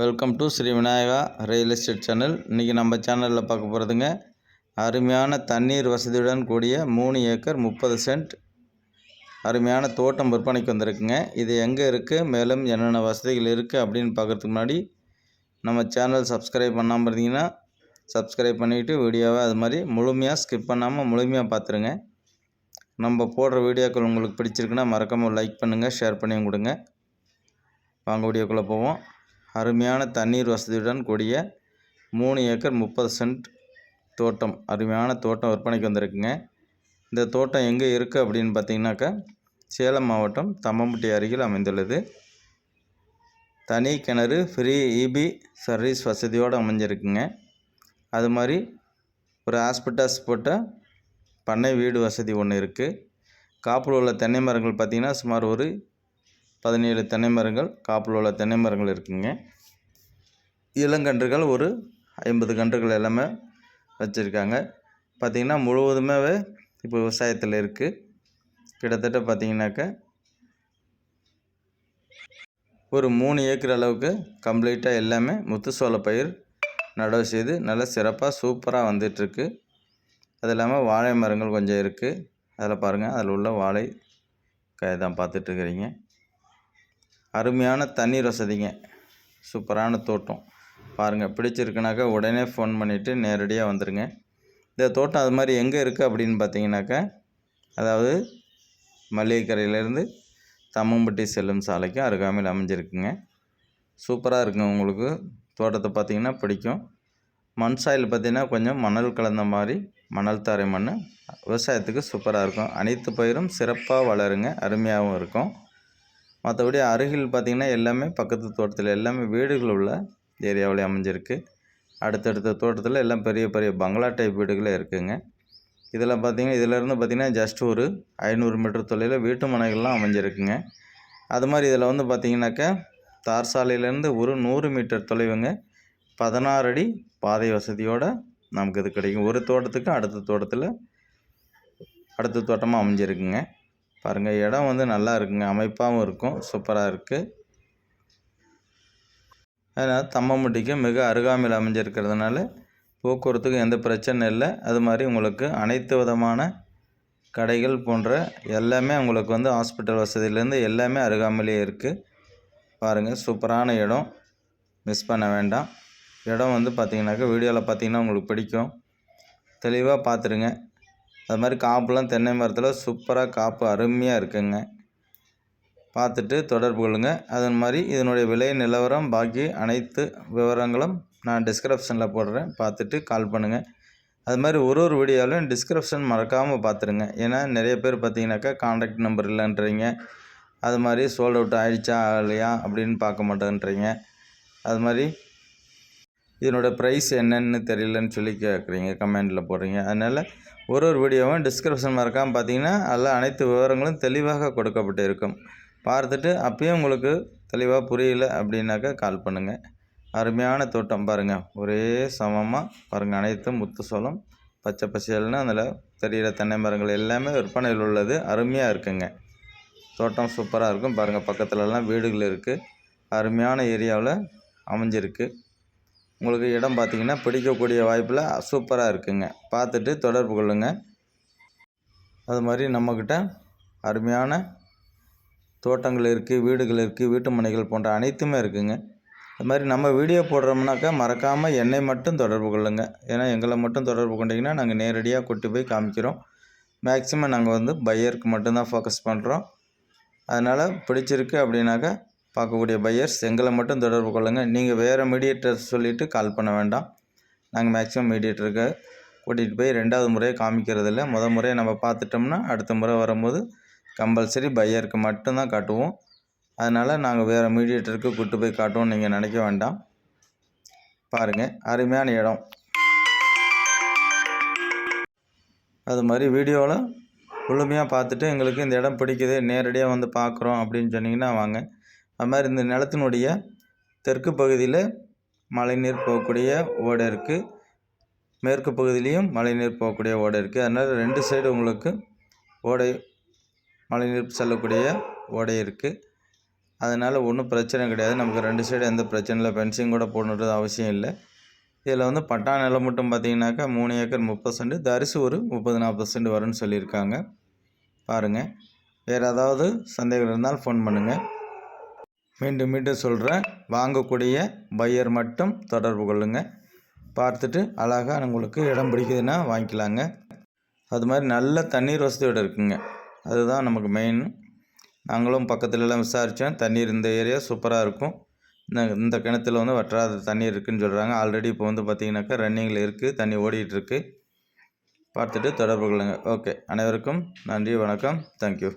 Welcome to Sri Vinayaka real estate channel இன்றைக்கி நம்ம சேனலில் பார்க்க போகிறதுங்க அருமையான தண்ணீர் வசதியுடன் கூடிய மூணு ஏக்கர் முப்பது சென்ட் அருமையான தோட்டம் விற்பனைக்கு வந்திருக்குங்க. இது எங்கே இருக்குது மேலும் என்னென்ன வசதிகள் இருக்குது அப்படின்னு பார்க்குறதுக்கு முன்னாடி நம்ம சேனல் சப்ஸ்கிரைப் பண்ணாமல் இருந்தீங்கன்னா சப்ஸ்கிரைப் பண்ணிவிட்டு வீடியோவை அது மாதிரி முழுமையாக ஸ்கிப் பண்ணாமல் முழுமையாக பார்த்துருங்க. நம்ம போடுற வீடியோக்கள் உங்களுக்கு பிடிச்சிருக்குன்னா மறக்காமல் லைக் பண்ணுங்கள் ஷேர் பண்ணி கொடுங்க. வாங்க வீடியோக்குள்ளே போவோம். அருமையான தண்ணீர் வசதியுடன் கூடிய மூணு ஏக்கர் முப்பது சென்ட் தோட்டம் அருமையான தோட்டம் விற்பனைக்கு வந்திருக்குங்க. இந்த தோட்டம் எங்கே இருக்குது அப்படின்னு பார்த்தீங்கன்னாக்கா சேலம் மாவட்டம் தம்மம்பட்டி அருகில் அமைந்துள்ளது. தனி கிணறு ஃப்ரீ இபி சர்வீஸ் வசதியோடு அமைஞ்சிருக்குங்க. அது மாதிரி ஒரு ஹாஸ்பிட்டல்ஸ் போட்ட பண்ணை வீடு வசதி ஒன்று இருக்குது காப்பில் உள்ள தென்னை மரங்கள் பார்த்திங்கன்னா சுமார் ஒரு பதினேழு தென்னை மரங்கள் காப்பில் உள்ள தென்னை மரங்கள் இருக்குங்க. இளங்கன்றுகள் ஒரு ஐம்பது கன்றுகள் எல்லாமே வச்சுருக்காங்க. பார்த்திங்கன்னா முழுவதுமே இப்போ விவசாயத்தில் இருக்குது கிட்டத்தட்ட பார்த்திங்கனாக்க ஒரு மூணு ஏக்கர் அளவுக்கு கம்ப்ளீட்டாக எல்லாமே முத்துசோள பயிர் நடவு செய்து நல்லா சிறப்பாக சூப்பராக வந்துட்டுருக்கு. அது இல்லாமல் வாழை மரங்கள் கொஞ்சம் இருக்குது அதில் பாருங்கள் அதில் உள்ள வாழை காய் தான் பார்த்துட்ருக்குறீங்க அருமையான தண்ணீர் வசதிங்க. சூப்பரான தோட்டம். பாருங்கள் பிடிச்சிருக்குனாக்கா உடனே ஃபோன் பண்ணிவிட்டு நேரடியாக வந்துடுங்க இந்த தோட்டம் அது மாதிரி எங்கே இருக்குது அப்படின்னு பார்த்தீங்கன்னாக்கா அதாவது மளிகைக்கரையிலேருந்து தம்மம்பட்டி செல்லும் சாலைக்கும் அருகாமையில் அமைஞ்சிருக்குங்க. சூப்பராக இருக்குங்க உங்களுக்கு. தோட்டத்தை பார்த்திங்கன்னா பிடிக்கும். மண் சாயில் பார்த்திங்கன்னா கொஞ்சம் மணல் கலந்த மாதிரி மணல் தாரை மண் விவசாயத்துக்கு சூப்பராக இருக்கும். அனைத்து பயிரும் சிறப்பாக வளருங்க. அருமையாகவும் இருக்கும். மற்றபடி அருகில் பார்த்திங்கன்னா எல்லாமே பக்கத்து தோட்டத்தில் எல்லாமே வீடுகள் உள்ள ஏரியாவில் அமைஞ்சிருக்கு. அடுத்தடுத்த தோட்டத்தில் எல்லாம் பெரிய பெரிய பங்களா டைப் வீடுகளே இருக்குதுங்க இதில் பார்த்திங்கன்னா இதிலேருந்து பார்த்திங்கன்னா ஜஸ்ட் ஒரு ஐநூறு மீட்டர் தொலைவில் வீட்டு மனைகள்லாம் அமைஞ்சிருக்குங்க. அது மாதிரி இதில் வந்து பார்த்திங்கனாக்கா தார் சாலையிலேருந்து ஒரு நூறு மீட்டர் தொலைவுங்க. பதினாறு அடி பாதை வசதியோடு நமக்கு இது கிடைக்கும். ஒரு தோட்டத்துக்கு அடுத்த தோட்டத்தில் அடுத்த தோட்டமாக அமைஞ்சிருக்குங்க. பாருங்கள் இடம் வந்து நல்லா இருக்குங்க. அமைப்பாகவும் இருக்கும். சூப்பராக இருக்குது அதனால் தம்மம்பட்டிக்கு மிக அருகாமையில் அமைஞ்சிருக்கிறதுனால போக்குவரத்துக்கு எந்த பிரச்சனை இல்லை. அது மாதிரி உங்களுக்கு அனைத்து விதமான கடைகள் போன்ற எல்லாமே உங்களுக்கு வந்து ஹாஸ்பிட்டல் வசதியிலேருந்து எல்லாமே அருகாமையிலே இருக்குது பாருங்கள் சூப்பரான இடம். மிஸ் பண்ண வேண்டாம். இடம் வந்து பார்த்திங்கனாக்கா வீடியோவில் பார்த்தீங்கன்னா உங்களுக்கு பிடிக்கும். தெளிவாக பார்த்துருங்க. அது மாதிரி காப்புலாம் தென்னை மரத்தில் சூப்பராக காப்பு அருமையாக இருக்குங்க. பார்த்துட்டு தொடர்பு கொள்ளுங்கள் அதன் மாதிரி இதனுடைய விலை நிலவரம் பாக்கி அனைத்து விவரங்களும் நான் டிஸ்கிரிப்ஷனில் போடுறேன். பார்த்துட்டு கால் பண்ணுங்கள் அது மாதிரி ஒரு ஒரு வீடியோவிலையும் டிஸ்கிரிப்ஷன் மறக்காமல் பார்த்துருங்க. ஏன்னா நிறைய பேர் பார்த்தீங்கன்னாக்கா காண்டாக்ட் நம்பர் இல்லைன்றீங்க. அது மாதிரி சோல்ட் அவுட் ஆகிடுச்சா இல்லையா அப்படின்னு பார்க்க மாட்டேன்றீங்க. அது மாதிரி இதனோட ப்ரைஸ் என்னென்னு தெரியலன்னு சொல்லி கேட்குறீங்க கமெண்டில் போடுறீங்க. அதனால் ஒரு ஒரு வீடியோவும் டிஸ்கிரிப்ஷன் மறக்காமல் பார்த்தீங்கன்னா அதில் அனைத்து விவரங்களும் தெளிவாக கொடுக்கப்பட்டு இருக்கும் பார்த்துட்டு அப்பயும் உங்களுக்கு தெளிவாக புரியல அப்படின்னாக்கா கால் பண்ணுங்கள் அருமையான தோட்டம் பாருங்கள் ஒரே சமமாக பாருங்கள் அனைத்தும் முத்து சோளம் பச்சை பசியல்னு அதில் தெரிகிற தென்னை மரங்கள் எல்லாமே விற்பனையில் உள்ளது. அருமையாக இருக்குங்க. தோட்டம் சூப்பராக இருக்கும். பாருங்கள் பக்கத்துலலாம் வீடுகள் இருக்குது அருமையான ஏரியாவில் அமைஞ்சிருக்கு. உங்களுக்கு இடம் பார்த்திங்கன்னா பிடிக்கக்கூடிய வாய்ப்பில் சூப்பராக இருக்குங்க. பார்த்துட்டு தொடர்பு கொள்ளுங்கள் அது மாதிரி நம்மக்கிட்ட அருமையான தோட்டங்கள் இருக்குது வீடுகள் இருக்குது வீட்டு மனைகள் போன்ற அனைத்துமே இருக்குங்க. அது மாதிரி நம்ம வீடியோ போடுறோம்னாக்கா மறக்காமல் என்னை மட்டும் தொடர்பு கொள்ளுங்கள் ஏன்னா எங்களை மட்டும் தொடர்பு கொண்டிங்கன்னா நாங்கள் நேரடியாக கொண்டு போய் காமிக்கிறோம். மேக்ஸிமம் நாங்கள் வந்து பையருக்கு மட்டும்தான் ஃபோக்கஸ் பண்ணுறோம் அதனால் பிடிச்சிருக்கு அப்படின்னாக்கா பார்க்கக்கூடிய பையர்ஸ் எங்களை மட்டும் தொடர்பு கொள்ளுங்கள் நீங்கள் வேறு மீடியேட்டர் சொல்லிவிட்டு கால் பண்ண வேண்டாம். நாங்கள் மேக்ஸிமம் மீடியேட்டருக்கு கூட்டிகிட்டு போய் ரெண்டாவது முறையை காமிக்கிறதில்ல முத முறையை நம்ம பார்த்துட்டோம்னா அடுத்த முறை வரும்போது கம்பல்சரி பையருக்கு மட்டும்தான் காட்டுவோம். அதனால் நாங்கள் வேறு மீடியேட்டருக்கு கூட்டு போய் காட்டுவோம் நீங்கள் நினைக்க வேண்டாம். பாருங்கள் அருமையான இடம். அது மாதிரி வீடியோவில் முழுமையாக பார்த்துட்டு எங்களுக்கு இந்த இடம் பிடிக்குது நேரடியாக வந்து பார்க்குறோம் அப்படின்னு சொன்னிங்கன்னா வாங்க. அது மாதிரி இந்த நிலத்தினுடைய தெற்கு பகுதியில் மழைநீர் போகக்கூடிய ஓடை இருக்குது மேற்கு பகுதியிலையும் மழைநீர் போகக்கூடிய ஓடை இருக்குது அதனால் ரெண்டு சைடு உங்களுக்கு ஓடை மழைநீர் செல்லக்கூடிய ஓடை இருக்குது அதனால் ஒன்றும் பிரச்சனை கிடையாது. நமக்கு ரெண்டு சைடு எந்த பிரச்சனை இல்லை. ஃபென்சிங் கூட போடணுன்றது அவசியம் இல்லை. இதில் வந்து பட்டா நிலம் மட்டும் பார்த்தீங்கன்னாக்கா மூணு ஏக்கர் முப்பது சென்ட் தரிசு ஒரு முப்பது நாற்பது சென்ட் வரும்னு சொல்லியிருக்காங்க. பாருங்கள் வேறு ஏதாவது சந்தேகம் இருந்தால் ஃபோன் பண்ணுங்கள் மீண்டும் மீண்டும் சொல்கிறேன் வாங்கக்கூடிய பையர் மட்டும் தொடர்பு கொள்ளுங்கள் பார்த்துட்டு அழகாக உங்களுக்கு இடம் பிடிக்குதுன்னா வாங்கிக்கலாங்க. அது மாதிரி நல்ல தண்ணீர் வசதியோடு இருக்குங்க. அதுதான் நமக்கு மெயின் நாங்களும் பக்கத்துலலாம் விசாரித்தோம் தண்ணீர் இந்த ஏரியா சூப்பராக இருக்கும். இந்த இந்த கிணத்துல வந்து வற்றாத தண்ணீர் இருக்குதுன்னு சொல்கிறாங்க ஆல்ரெடி இப்போ வந்து பார்த்திங்கனாக்கா ரன்னிங்கில் இருக்குது தண்ணி ஓடிட்டுருக்கு பார்த்துட்டு தொடர்பு கொள்ளுங்கள் ஓகே அனைவருக்கும் நன்றி வணக்கம். தேங்க்யூ